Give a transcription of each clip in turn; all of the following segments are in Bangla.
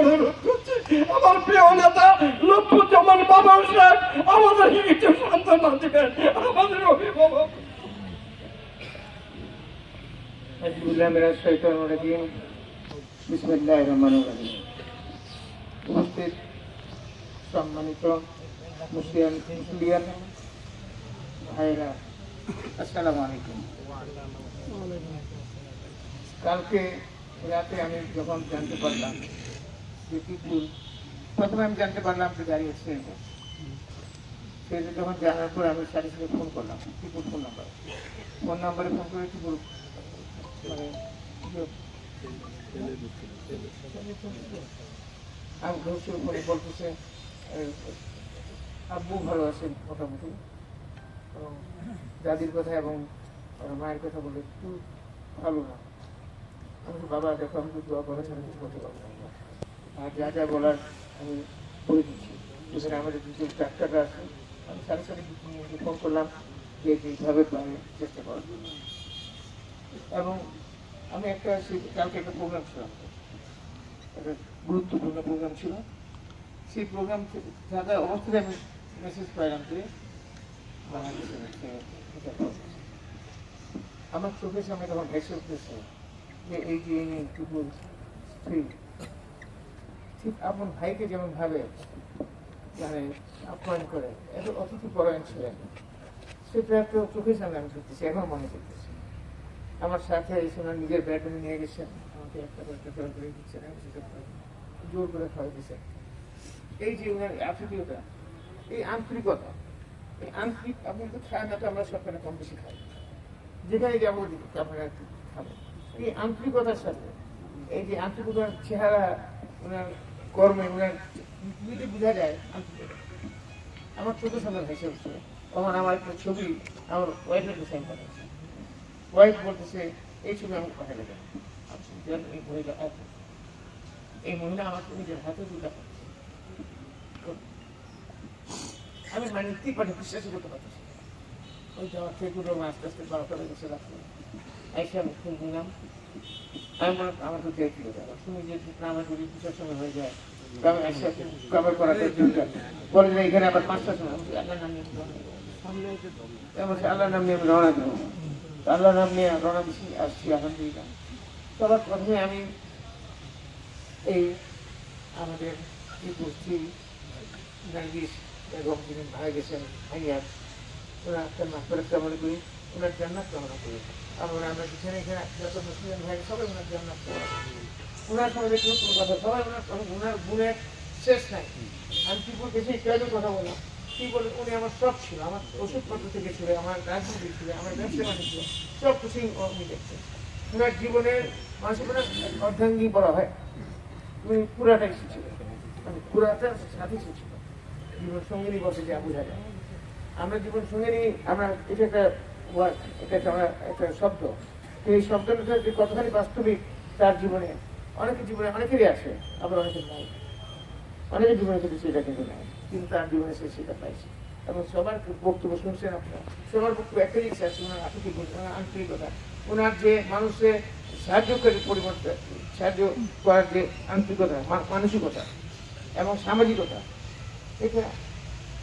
অনুরোধ করছি, আমার প্রিয় নেতা লক্ষ্মুজ্জামান বাবা সাহেব, আমাদের কিছু সান্ত্বনা দিবেন আমাদের অভিভাবক। উপস্থিত সম্মানিত ভাইরা আসসালামু আলাইকুম। কালকে রাতে আমি যখন জানতে পারলাম যে টিপুর প্রথমে আমি জানতে পারলাম যে গাড়ি অ্যাক্সিডেন্ট সেটা যখন জানার পর আমি সাথে সাথে ফোন করলাম। টিপুর ফোন নাম্বার ফোন নাম্বারে ফোন করে টিপুর মানে আমি ঘুরছি করে বলতেছে আব্বু ভালো আছেন মোটামুটি। দাদির কথা এবং মায়ের কথা বলে একটু ভালো না। আমি বাবা, দেখো, আমি দোয়া করা ছাড়া কিছু করতে পারব আর যা যা বলার আমি বলে দিচ্ছি এখানে আমাদের কিছু ডাক্তাররা আছে আমি সাথে সাথে ফোন করলাম যে এইভাবে চেষ্টা করার এবং আমি একটা কালকে একটা প্রোগ্রাম ছিল। একটা গুরুত্বপূর্ণ প্রোগ্রাম ছিল সেই প্রোগ্রাম থাকা অবস্থায় আমি মেসেজ পাইলাম যে আমার চোখের সামনে তখন ভেসে উঠতেছে যে এই যে টুকু স্ত্রী ঠিক আপন ভাইকে যেমন ভাবে মানে আপ্যায়ন করে, এত অতিথি পরায়ণ ছিলেন। সেটা তো চোখের সামনে আমি দেখতেছি, এখন মনে করতেছি আমার সাথে এসে ওনার নিজের ব্যাডরুমে নিয়ে গেছেন, আমাকে একটা একটা করে করে দিচ্ছেন, আমি সেটা জোর করে খাওয়াই দিচ্ছেন। এই যে ওনার আফ্রিকীয়তা এই আন্তরিকতা, এই আন্তরিক আপনি তো খায় না তো আমরা সবখানে কম বেশি খাই। যেখানে যাব আপনারা একটু খাবেন এই আন্তরিকতার সাথে, এই যে আন্তরিকতার চেহারা ওনার কর্মে যদি বোঝা যায় আমার চোখের সামনে ভেসে উঠছে। তখন আমার একটা ছবি আমার ওয়াইফের ডিসাইন করা হয়েছে ওয়াইফ বলতেছে, এই ছবি আমাকে পাঠালে দেন আমি এই মহিলা এত এই মহিলা আমাকে নিজের হাতে দুটা আমি মানে ঠিক পাঠে বিশ্বাসই করতে পারতেছি ওই যাওয়ার থেকে পুরো আস্তে আস্তে বারোটা বেজে গেছে রাত্রে এসে আমি ফুল নিলাম। আমি আমার তো দেরি হয়ে যাবে শুনি যে আমার যদি দুটার সময় হয়ে যায় বলে যে এখানে আবার পাঁচটার সময় আল্লাহর নাম নিয়ে আল্লাহর নাম নিয়ে আমি রওনা দেবো। আল্লাহর নাম নিয়ে রওনা দিচ্ছি আসছি আলহামদুলিল্লাহ। সবার প্রথমে আমি এই আমাদের যে গোষ্ঠী নার্গিস এবং যিনি মারা গেছেন ভাইয়ার ওনার একটা মাফেরত কামনা করি ওনার জান্নাত কামনা করি। আমরা আমরা পিছনে এখানে যত মুসলিম ভাই, সবাই ওনার করি। ওনার সঙ্গে কেউ কথা, সবাই ওনার ওনার গুণের শেষ নাই। আমি কি বলতে সেই কেউ কথা বললাম কি বলে উনি আমার সব ছিল। আমার ওষুধপত্র থেকে ছিল, আমার রাজনীতি ছিল, আমার ব্যবসা বাণিজ্য সব কিছুই উনি দেখছেন ওনার জীবনের মানুষের মানে অর্ধাঙ্গী বলা হয়। উনি পুরাটাই শিখছিল মানে পুরাটা সাথে শিখছিল জীবন সঙ্গিনী বসে যা বোঝা যায় আমরা জীবন সঙ্গিনী, আমরা এটা একটা word, এটা একটা শব্দ। তো এই শব্দটা যে কতখানি বাস্তবিক তার জীবনে অনেকের জীবনে অনেকেরই আছে আবার অনেকের নাই। অনেকের জীবনে কিন্তু সেটা কিন্তু নাই কিন্তু তার জীবনে সে সেটা পাইছে। এবং সবার বক্তব্য শুনছেন আপনারা। সবার বক্তব্য একটাই ইচ্ছা আছে ওনার আর্থিক ওনার আন্তরিকতা। ওনার যে মানুষের সাহায্যকারী পরিবর্তন সাহায্য করার যে আন্তরিকতা মানসিকতা এবং সামাজিকতা এটা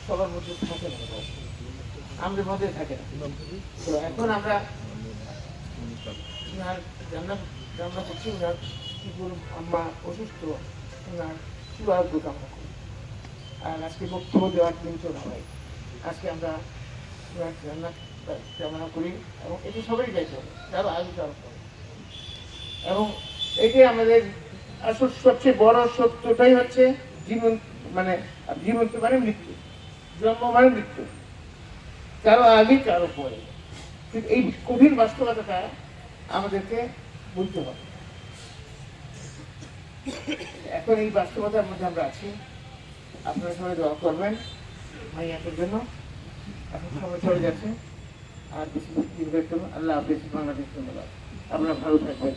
সবার মধ্যে থাকে না। আমাদের মধ্যে থাকে। না এখন আমরা ওনার করছি ওনার আম্মা অসুস্থ ওনার কামনা করি। আর আজকে বক্তব্য দেওয়ার আজকে আমরা ওনার করি এবং এটি সবাই যারা এবং এটাই আমাদের আসল সবচেয়ে বড় সত্যটাই হচ্ছে জীবন মানে জীবন তো মানে মৃত্যু, জন্ম মানে মৃত্যু। কারও আগে কারও পরে এই কঠিন বাস্তবতাটা আমাদেরকে বুঝতে হবে। এখন এই বাস্তবতার মধ্যে আমরা আছি। আপনারা সবাই দোয়া করবেন ভাইয়াদের জন্য। এখন সময় চলে যাচ্ছে। আর বেশি আল্লাহ হাফিজ, বাংলাদেশ ধন্যবাদ। আপনারা ভালো থাকবেন।